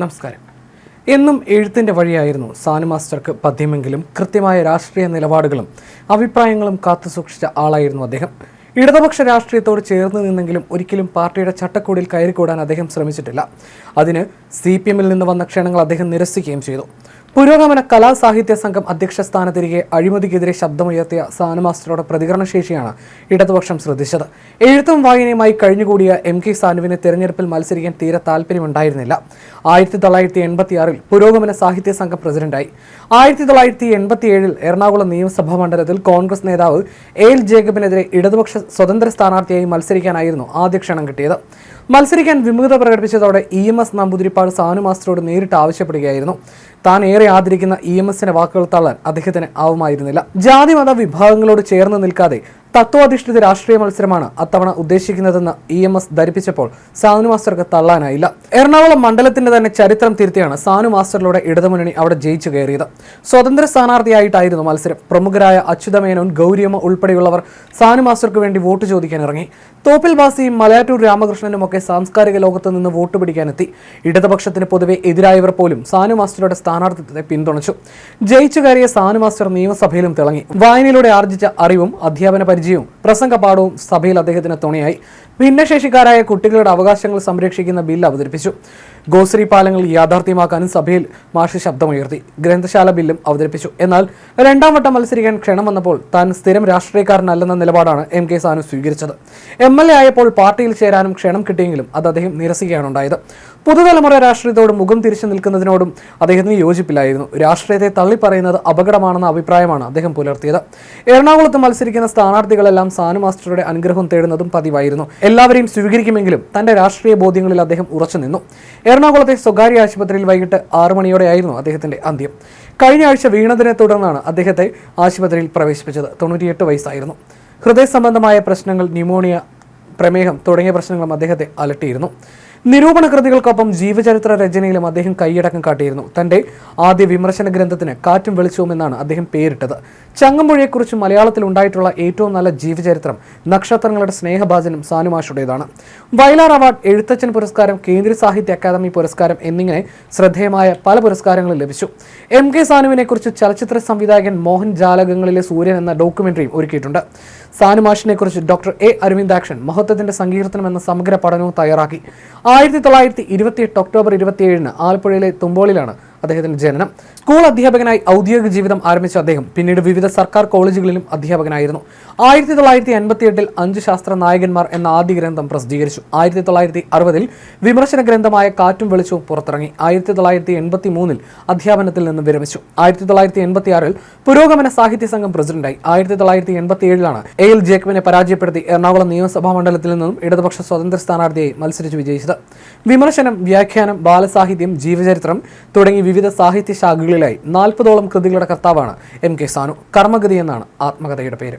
നമസ്കാരം. എന്നും എഴുത്തിന്റെ വഴിയായിരുന്നു സാനു മാസ്റ്റർക്ക് പദ്യമെങ്കിലും കൃത്യമായ രാഷ്ട്രീയ നിലപാടുകളും അഭിപ്രായങ്ങളും കാത്തുസൂക്ഷിച്ച ആളായിരുന്നു അദ്ദേഹം. ഇടതുപക്ഷ രാഷ്ട്രീയത്തോട് ചേർന്ന് നിന്നെങ്കിലും ഒരിക്കലും പാർട്ടിയുടെ ചട്ടക്കൂടിൽ കയറിക്കൂടാൻ അദ്ദേഹം ശ്രമിച്ചിട്ടില്ല. അതിന് സി പി എമ്മിൽ നിന്ന് വന്ന ക്ഷണങ്ങൾ അദ്ദേഹം നിരസിക്കുകയും ചെയ്തു. പുരോഗമന കലാ സാഹിത്യ സംഘം അധ്യക്ഷ സ്ഥാനത്തിരിക്കെ അഴിമതിക്കെതിരെ ശബ്ദമുയർത്തിയ സാനു മാസ്റ്ററുടെ പ്രതികരണശേഷിയാണ് ഇടതുപക്ഷം ശ്രദ്ധിച്ചത്. എഴുത്തും വായനയുമായി കഴിഞ്ഞുകൂടിയ എം കെ സാനുവിന് തെരഞ്ഞെടുപ്പിൽ മത്സരിക്കാൻ തീരെ താല്പര്യമുണ്ടായിരുന്നില്ല. ആയിരത്തി തൊള്ളായിരത്തി എൺപത്തിയാറിൽ പുരോഗമന സാഹിത്യ സംഘം പ്രസിഡന്റായി. ആയിരത്തി തൊള്ളായിരത്തി എൺപത്തിയേഴിൽ എറണാകുളം നിയമസഭാ മണ്ഡലത്തിൽ കോൺഗ്രസ് നേതാവ് എ എൽ ജേക്കബിനെതിരെ ഇടതുപക്ഷ സ്വതന്ത്ര സ്ഥാനാർത്ഥിയായി മത്സരിക്കാനായിരുന്നു ആദ്യ ക്ഷണം കിട്ടിയത്. മത്സരിക്കാൻ വിമുഖത പ്രകടിപ്പിച്ചതോടെ E M S Namboodiripad Sanu മാസ്റ്ററോട് നേരിട്ട് ആവശ്യപ്പെടുകയായിരുന്നു. താൻ ഏറെ ആദരിക്കുന്ന ഇ എം എസിന്റെ വാക്കുകൾ തള്ളാൻ അദ്ദേഹത്തിന് ആവുമായിരുന്നില്ല. ജാതി മത വിഭാഗങ്ങളോട് ചേർന്ന് നിൽക്കാതെ തത്വാധിഷ്ഠിത രാഷ്ട്രീയ മത്സരമാണ് അത്തവണ ഉദ്ദേശിക്കുന്നതെന്ന് ഇ എം എസ് ധരിപ്പിച്ചപ്പോൾ സാനു മാസ്റ്റർക്ക് തള്ളാനായില്ല. എറണാകുളം മണ്ഡലത്തിന്റെ തന്നെ ചരിത്രം തിരുത്തിയാണ് സാനു മാസ്റ്ററിലൂടെ ഇടതുമുന്നണി അവിടെ ജയിച്ചു കയറിയത്. സ്വതന്ത്ര സ്ഥാനാർത്ഥിയായിട്ടായിരുന്നു മത്സരം. പ്രമുഖരായ അച്യുതമേനോൻ ഗൗരിയമ്മ ഉൾപ്പെടെയുള്ളവർ സാനു മാസ്റ്റർക്ക് വേണ്ടി വോട്ട് ചോദിക്കാൻ ഇറങ്ങി. തോപ്പിൽ ബാസിയും മലയാറ്റൂർ രാമകൃഷ്ണനും ഒക്കെ സാംസ്കാരിക ലോകത്ത് നിന്ന് വോട്ട് പിടിക്കാനെത്തി. ഇടതുപക്ഷത്തിന് പൊതുവെ എതിരായവർ പോലും സാനു മാസ്റ്ററുടെ സ്ഥാനാർത്ഥിത്വത്തെ പിന്തുണച്ചു. ജയിച്ചു കയറിയ സാനു മാസ്റ്റർ നിയമസഭയിലും തിളങ്ങി. വായനയിലൂടെ ആർജിച്ച അറിവും അധ്യാപന പരിചയവും പ്രസംഗപാഠവും സഭയിൽ അദ്ദേഹത്തിന് തുണയായി. ഭിന്നശേഷിക്കാരായ കുട്ടികളുടെ അവകാശങ്ങൾ സംരക്ഷിക്കുന്ന ബില്ല് അവതരിപ്പിച്ചു. ഗോശ്രീ പാലങ്ങൾ യാഥാർത്ഥ്യമാക്കാനും സഭയിൽ മാഷി ശബ്ദമുയർത്തി. ഗ്രന്ഥശാല ബില്ലും അവതരിപ്പിച്ചു. എന്നാൽ രണ്ടാം വട്ടം മത്സരിക്കാൻ ക്ഷണം വന്നപ്പോൾ താൻ സ്ഥിരം രാഷ്ട്രീയക്കാരനല്ലെന്ന നിലപാടാണ് എം കെ സാനു സ്വീകരിച്ചത്. എം എൽ എ ആയപ്പോൾ പാർട്ടിയിൽ ചേരാനും ക്ഷണം കിട്ടിയെങ്കിലും അത് അദ്ദേഹം നിരസിക്കുകയാണ് ഉണ്ടായത് പുതുതലമുറ രാഷ്ട്രീയത്തോട് മുഖം തിരിച്ചു നിൽക്കുന്നതിനോടും അദ്ദേഹത്തിന് യോജിപ്പില്ലായിരുന്നു. രാഷ്ട്രീയത്തെ തള്ളിപ്പറയുന്നത് അപകടമാണെന്ന അഭിപ്രായമാണ് അദ്ദേഹം പുലർത്തിയത്. എറണാകുളത്ത് മത്സരിക്കുന്ന സ്ഥാനാർത്ഥികളെല്ലാം സാനു മാസ്റ്ററുടെ അനുഗ്രഹം തേടുന്നതും പതിവായിരുന്നു. എല്ലാവരെയും സ്വീകരിക്കുമെങ്കിലും തന്റെ രാഷ്ട്രീയ ബോധ്യങ്ങളിൽ അദ്ദേഹം ഉറച്ചു നിന്നു. എറണാകുളത്തെ സ്വകാര്യ ആശുപത്രിയിൽ വൈകിട്ട് ആറു മണിയോടെയായിരുന്നു അദ്ദേഹത്തിന്റെ അന്ത്യം. കഴിഞ്ഞ ആഴ്ച വീണതിനെ തുടർന്നാണ് അദ്ദേഹത്തെ ആശുപത്രിയിൽ പ്രവേശിപ്പിച്ചത്. തൊണ്ണൂറ്റിയെട്ട് വയസ്സായിരുന്നു. ഹൃദയ സംബന്ധമായ പ്രശ്നങ്ങൾ ന്യൂമോണിയ പ്രമേഹം തുടങ്ങിയ പ്രശ്നങ്ങളും അദ്ദേഹത്തെ അലട്ടിയിരുന്നു. നിരൂപണ കൃതികൾക്കൊപ്പം ജീവചരിത്ര രചനയിലും അദ്ദേഹം കൈയടക്കം കാട്ടിയിരുന്നു. തന്റെ ആദ്യ വിമർശന ഗ്രന്ഥത്തിന് കാറ്റും വെളിച്ചവും എന്നാണ് അദ്ദേഹം പേരിട്ടത്. ചങ്ങമ്പുഴയെക്കുറിച്ച് മലയാളത്തിൽ ഉണ്ടായിട്ടുള്ള ഏറ്റവും നല്ല ജീവചരിത്രം നക്ഷത്രങ്ങളുടെ സ്നേഹഭാജനം സാനുമാഷുടേതാണ് വയലാർ അവാർഡ് എഴുത്തച്ഛൻ പുരസ്കാരം കേന്ദ്ര സാഹിത്യ അക്കാദമി പുരസ്കാരം എന്നിങ്ങനെ ശ്രദ്ധേയമായ പല പുരസ്കാരങ്ങളും ലഭിച്ചു. എം കെ സാനുവിനെക്കുറിച്ച് ചലച്ചിത്ര സംവിധായകൻ മോഹൻ ജാലകങ്ങളിലെ സൂര്യൻ എന്ന ഡോക്യുമെന്ററിയും ഒരുക്കിയിട്ടുണ്ട്. സാനുമാഷിനെ കുറിച്ച് ഡോക്ടർ എ അരവിന്ദാക്ഷൻ മഹത്വത്തിന്റെ സങ്കീർത്തനം എന്ന സമഗ്ര പഠനവും തയ്യാറാക്കി. ആയിരത്തി തൊള്ളായിരത്തി ഇരുപത്തിയെട്ട് ഒക്ടോബർ ഇരുപത്തിയേഴിന് ആലപ്പുഴയിലെ തുമ്പോളിലാണ് അദ്ദേഹത്തിന്റെ ജനനം. സ്കൂൾ അധ്യാപകനായി ഔദ്യോഗിക ജീവിതം ആരംഭിച്ച അദ്ദേഹം പിന്നീട് വിവിധ സർക്കാർ കോളേജുകളിലും അധ്യാപകനായിരുന്നു. ആയിരത്തി തൊള്ളായിരത്തി എൺപത്തി എട്ടിൽ അഞ്ച് ശാസ്ത്ര നായകന്മാർ എന്ന ആദ്യ ഗ്രന്ഥം പ്രസിദ്ധീകരിച്ചു. ആയിരത്തി തൊള്ളായിരത്തി അറുപതിൽ വിമർശന ഗ്രന്ഥമായ കാറ്റും വെളിച്ചവും പുറത്തിറങ്ങി. ആയിരത്തി തൊള്ളായിരത്തി എൺപത്തി മൂന്നിൽ അധ്യാപനത്തിൽ നിന്ന് വിരമിച്ചു. ആയിരത്തി തൊള്ളായിരത്തി എൺപത്തി ആറിൽ പുരോഗമന സാഹിത്യ സംഘം പ്രസിഡന്റായി. ആയിരത്തി തൊള്ളായിരത്തി എൺപത്തി ഏഴിലാണ് എ എൽ ജേക്കബിനെ പരാജയപ്പെടുത്തി എറണാകുളം നിയമസഭാ മണ്ഡലത്തിൽ നിന്നും ഇടതുപക്ഷ സ്വതന്ത്ര സ്ഥാനാർത്ഥിയായി മത്സരിച്ച് വിജയിച്ചത്. വിമർശനം വ്യാഖ്യാനം ബാലസാഹിത്യം ജീവചരിത്രം തുടങ്ങി വിവിധ സാഹിത്യ ശാഖകളിലായി നാൽപ്പതോളം കൃതികളുടെ കർത്താവാണ് എം കെ സാനു. കർമ്മഗതി എന്നാണ് ആത്മകഥയുടെ പേര്.